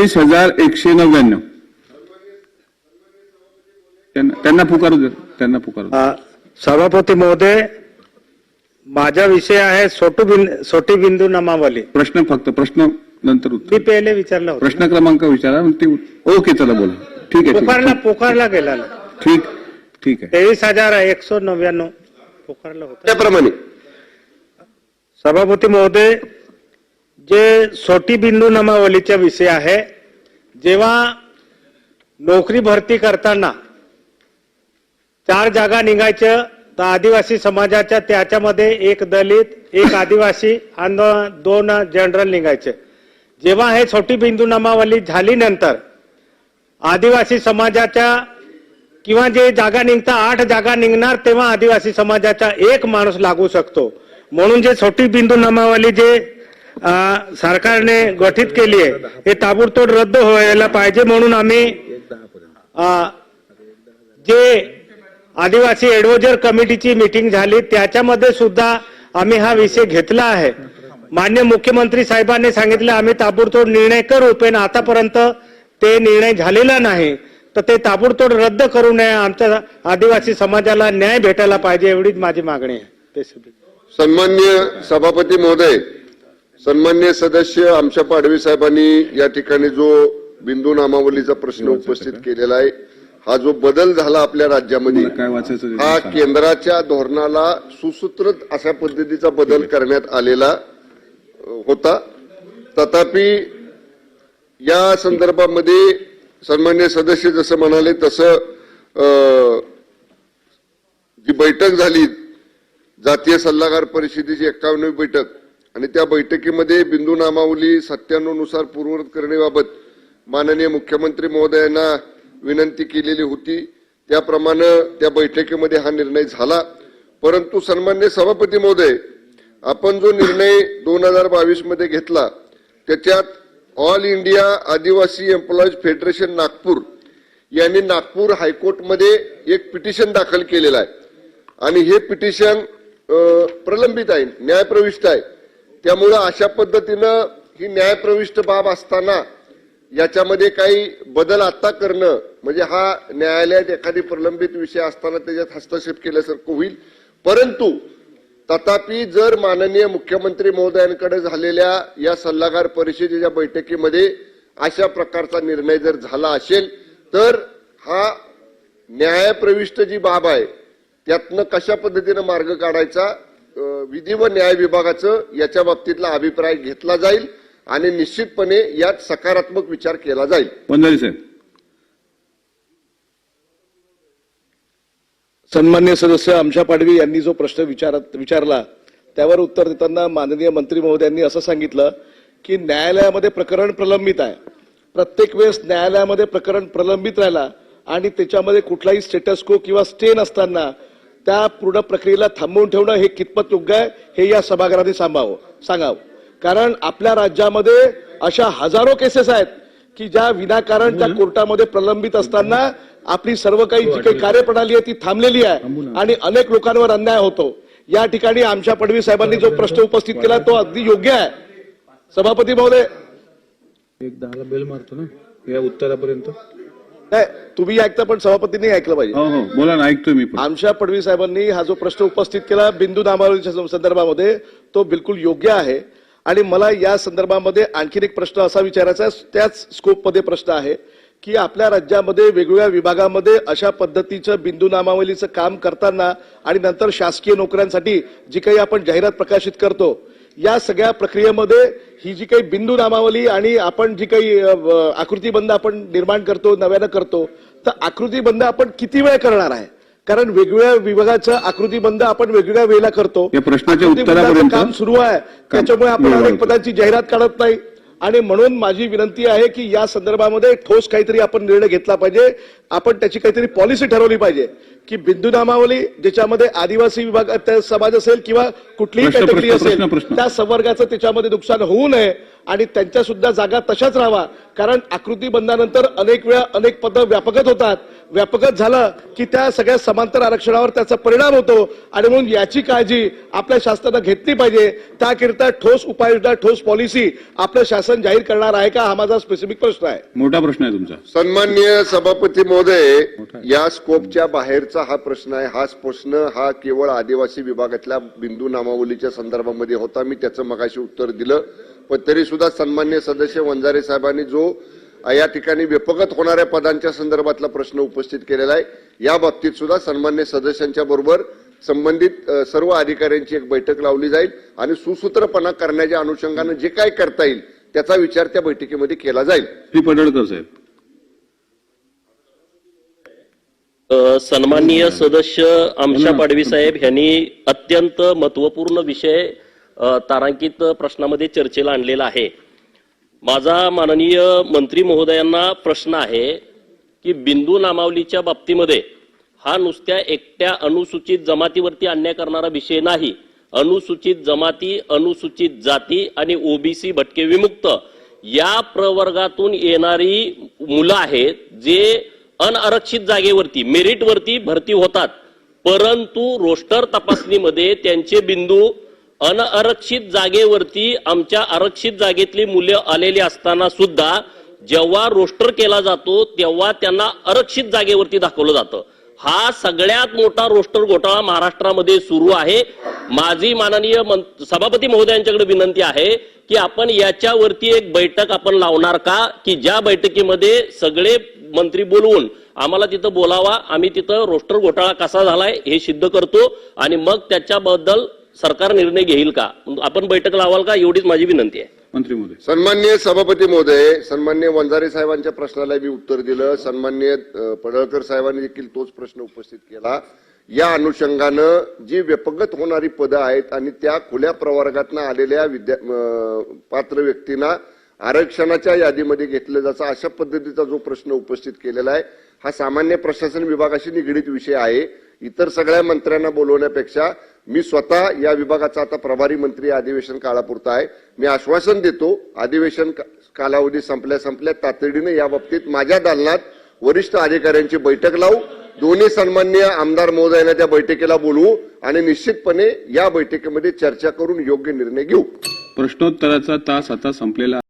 बावीस हजार एकशे नव्याण्णव. त्यांना पुकारू दे त्यांना पुकारू सभापती महोदय माझा विषय आहे सोटू बिंदू सोटी बिंदू नमावली. प्रश्न फक्त प्रश्न नंतर उत्तर. मी पहिले विचारलं होतं प्रश्न क्रमांक विचारा मग ते उत- ओके चला बोला. ठीक आहे ठीक पुकारला आहे पुकारला गेला ना. ठीक ठीक आहे. तेवीस हजार एकशे नव्याण्णव पुकारला होता. त्याप्रमाणे. सभापती महोदय जे सोटी बिंदू नमावलीचा विषय आहे जेव्हा नोकरी भरती करताना चार जागा निघायचं तर आदिवासी समाजाच्या त्याच्यामध्ये एक दलित एक आदिवासी आणि दोन जनरल निघायचे. जेव्हा हे छोटी बिंदू नमावली झाली नंतर आदिवासी समाजाच्या किंवा जे जागा निघता आठ जागा निघणार तेव्हा आदिवासी समाजाचा एक माणूस लागू शकतो. म्हणून जे छोटी बिंदू नमावली जे सरकारने गठीत केली आहे हे ताबडतोब रद्द व्हायला पाहिजे म्हणून आम्ही जे आदिवासी एडवोजर कमिटीची मीटिंग झाली त्याच्यामध्ये सुद्धा आम्ही हा विषय घेतला आहे मान्य मुख्यमंत्री साहेबांनी सांगितलं आम्ही ताबडतोब निर्णय करू पण आतापर्यंत ते निर्णय झालेला नाही तर ते ताबडतोब रद्द करू नये आमच्या आदिवासी समाजाला न्याय भेटायला पाहिजे एवढीच माझी मागणी आहे ते सन्मान्य सभापती महोदय सन्मान्य सदस्य आमच्या पाडवी साहेबांनी या ठिकाणी जो बिंदू नामावलीचा प्रश्न उपस्थित केलेला आहे हा जो बदल झाला आपल्या राज्यामध्ये हा. केंद्राच्या धोरणाला सुसूत्रत अशा पद्धतीचा बदल करण्यात आलेला होता. तथापि या संदर्भामध्ये सन्मान्य सदस्य जसं म्हणाले तसं जी बैठक झाली जातीय सल्लागार परिषदेची एक्कावन्नवी बैठक आणि त्या बैठकीमध्ये बिंदू नामावली सत्त्याण्णवनुसार पूर्ववत करण्याबाबत माननीय मुख्यमंत्री महोदयांना विनंती केलेली होती. त्याप्रमाणे त्या बैठकीमध्ये हा निर्णय झाला. परंतु सन्मान्य सभापती महोदय आपण जो निर्णय दोन हजार बावीसमध्ये घेतला त्याच्यात all India Adivasi employees federation Nagpur यांनी नागपूर हायकोर्टमध्ये एक पिटिशन दाखल केलेलं आहे. आणि हे पिटिशन प्रलंबित आहे न्यायप्रविष्ट आहे. त्यामुळं अशा पद्धतीनं ही न्यायप्रविष्ट बाब असताना याच्यामध्ये काही बदल आता करणं म्हणजे हा न्यायालयात एखादी प्रलंबित विषय असताना त्याच्यात हस्तक्षेप केल्यासारखं होईल. परंतु तथापि जर माननीय मुख्यमंत्री महोदयांकडे झालेल्या या सल्लागार परिषदेच्या बैठकीमध्ये अशा प्रकारचा निर्णय जर झाला असेल तर हा न्यायप्रविष्ट जी बाब आहे त्यातनं कशा पद्धतीनं मार्ग काढायचा विधी व न्याय विभागाचं याच्या बाबतीतला अभिप्राय घेतला जाईल आणि निश्चितपणे यात सकारात्मक विचार केला जाईल. वंजारी साहेब. सन्मान्य सदस्य आमच्या पाडवी यांनी जो प्रश्न विचारत विचारला त्यावर उत्तर देताना माननीय मंत्री महोदयांनी असं सांगितलं की न्यायालयामध्ये प्रकरण प्रलंबित आहे. प्रत्येक वेळेस न्यायालयामध्ये प्रकरण प्रलंबित राहिला आणि त्याच्यामध्ये कुठलाही स्टेटस को किंवा स्टे नसताना त्या पूर्ण प्रक्रियेला थांबवून ठेवणं हे कितपत योग्य आहे हे या सभागृहाने सांभावं सांगावं. कारण आपल्या राज्यामध्ये अशा हजारो केसेस आहेत की ज्या विनाकारण त्या कोर्टामध्ये प्रलंबित असताना आपली सर्व काही जी काही कार्यप्रणाली आहे ती थांबलेली आहे आणि अनेक लोकांवर अन्याय होतो. या ठिकाणी आमच्या पडवी साहेबांनी जो प्रश्न उपस्थित केला तो अगदी योग्य आहे. सभापती महोदय. एक दहाला बेल मारतो ना या उत्तरापर्यंत. नाही तुम्ही ऐकता पण सभापतींनी ऐकलं पाहिजे. हो हो बोला ना ऐकतोय मी पण. आमच्या पडवी साहेबांनी हा जो प्रश्न उपस्थित केला बिंदू नामावलीच्या सं- संदर्भामध्ये तो बिलकुल योग्य आहे. आणि मला या संदर्भामध्ये आणखीन एक प्रश्न असा विचारायचा आहे त्याच स्कोपमध्ये प्रश्न आहे की आपल्या राज्यामध्ये वेगवेगळ्या विभागामध्ये अशा पद्धतीचं बिंदू नामावलीचं काम करताना आणि नंतर शासकीय नोकऱ्यांसाठी जी काही आपण जाहिरात प्रकाशित करतो या सगळ्या प्रक्रियेमध्ये ही जी काही बिंदू नामावली आणि आपण जी काही आकृतीबंध आपण निर्माण करतो नव्यानं करतो तर आकृतीबंध आपण किती वेळ करणार आहे? कारण वेगवेगळ्या विभागाचं आकृतीबंध आपण वेगवेगळ्या वेळेला करतो. काम सुरू आहे. त्याच्यामुळे आपण अनेक. पदांची जाहिरात काढत नाही. आणि म्हणून माझी विनंती आहे की या संदर्भामध्ये ठोस काहीतरी आपण निर्णय घेतला पाहिजे. आपण त्याची काहीतरी पॉलिसी ठरवली पाहिजे. की बिंदू नामावली ज्याच्यामध्ये आदिवासी विभाग समाज असेल किंवा कुठलीही कॅटेगरी असेल. त्या संवर्गाचं त्याच्यामध्ये नुकसान होऊ नये आणि त्यांच्या सुद्धा जागा तशाच राहावा. कारण आकृती बंधानंतर अनेक वेळा अनेक पदं व्यापकत होतात. व्यापकत झालं की त्या सगळ्या समांतर आरक्षणावर त्याचा परिणाम होतो आणि म्हणून याची काळजी आपल्या शासनानं घेतली पाहिजे. त्याकरिता ठोस उपाययोजना ठोस पॉलिसी आपलं शासन जाहीर करणार आहे का? हा माझा स्पेसिफिक प्रश्न आहे. मोठा प्रश्न आहे तुमचा. सन्मान्य सभापती महोदय या स्कोपच्या बाहेरचा हा प्रश्न आहे. हा प्रश्न हा केवळ आदिवासी विभागातल्या बिंदू नामावलीच्या संदर्भामध्ये होता. मी त्याचं मगाशी उत्तर दिलं. पण तरी सुद्धा सन्मान्य सदस्य वंजारे साहेबांनी जो या ठिकाणी व्यपगत होणाऱ्या पदांच्या संदर्भातला प्रश्न उपस्थित केलेला आहे या बाबतीत सुद्धा सन्मान्य सदस्यांच्या बरोबर संबंधित सर्व अधिकाऱ्यांची एक बैठक लावली जाईल आणि सुसूत्रपणा करण्याच्या अनुषंगानं जे काय करता येईल त्याचा विचार त्या बैठकीमध्ये केला जाईल. श्री पडळकर साहेब सन्माननीय सदस्य आमशा पाडवी साहेब यांनी अत्यंत महत्त्वपूर्ण विषय तारांकित प्रश्नामध्ये चर्चेला आणलेला आहे. माझा माननीय मंत्री महोदयांना प्रश्न आहे की बिंदू नामावलीच्या बाबतीमध्ये हा नुसत्या एकट्या अनुसूचित जमातीवरती अन्याय करणारा विषय नाही. अनुसूचित जमाती अनुसूचित जाती आणि ओबीसी भटके विमुक्त या प्रवर्गातून येणारी मुलं आहेत जे अनआरक्षित जागेवरती मेरिटवरती भरती होतात. परंतु रोस्टर तपासणीमध्ये त्यांचे बिंदू अनआरक्षित जागेवरती आमच्या आरक्षित जागेतली मुले आलेली असताना सुद्धा जेव्हा रोस्टर केला जातो तेव्हा त्यांना आरक्षित जागेवरती दाखवलं जातं. हा सगळ्यात मोठा रोस्टर घोटाळा महाराष्ट्रामध्ये सुरू आहे. माझी माननीय मं- सभापती महोदयांच्याकडे विनंती आहे की आपण याच्यावरती एक बैठक आपण लावणार का? की ज्या बैठकीमध्ये सगळे मंत्री बोलवून आम्हाला तिथं बोलावा आम्ही तिथं रोस्टर घोटाळा कसा झालाय हे सिद्ध करतो आणि मग त्याच्याबद्दल सरकार निर्णय घेईल का? आपण बैठक लावाल का? एवढीच माझी विनंती आहे. मंत्री महोदय. सन्मान्य सभापती महोदय सन्मान्य वंजारे साहेबांच्या प्रश्नाला मी उत्तर दिलं. सन्मान्य पडळकर साहेबांनी देखील तोच प्रश्न उपस्थित केला. या अनुषंगानं जी व्यपगत होणारी पदं आहेत आणि त्या खुल्या प्रवर्गातनं आलेल्या विद्या पात्र व्यक्तींना आरक्षणाच्या यादीमध्ये घेतलं जातं. अशा पद्धतीचा जो प्रश्न उपस्थित केलेला आहे हा सामान्य प्रशासन विभागाशी निगडीत विषय आहे. इतर सगळ्या मंत्र्यांना बोलवण्यापेक्षा मी स्वतः या विभागाचा आता प्रभारी मंत्री अधिवेशन काळापुरता आहे. मी आश्वासन देतो अधिवेशन कालावधी संपल्या संपल्या तातडीने या बाबतीत माझ्या दालनात वरिष्ठ अधिकाऱ्यांची बैठक लावू. दोन्ही सन्मान्य आमदार महोदयांना त्या बैठकीला बोलवू आणि निश्चितपणे या बैठकीमध्ये चर्चा करून योग्य निर्णय घेऊ. प्रश्नोत्तराचा तास आता संपलेला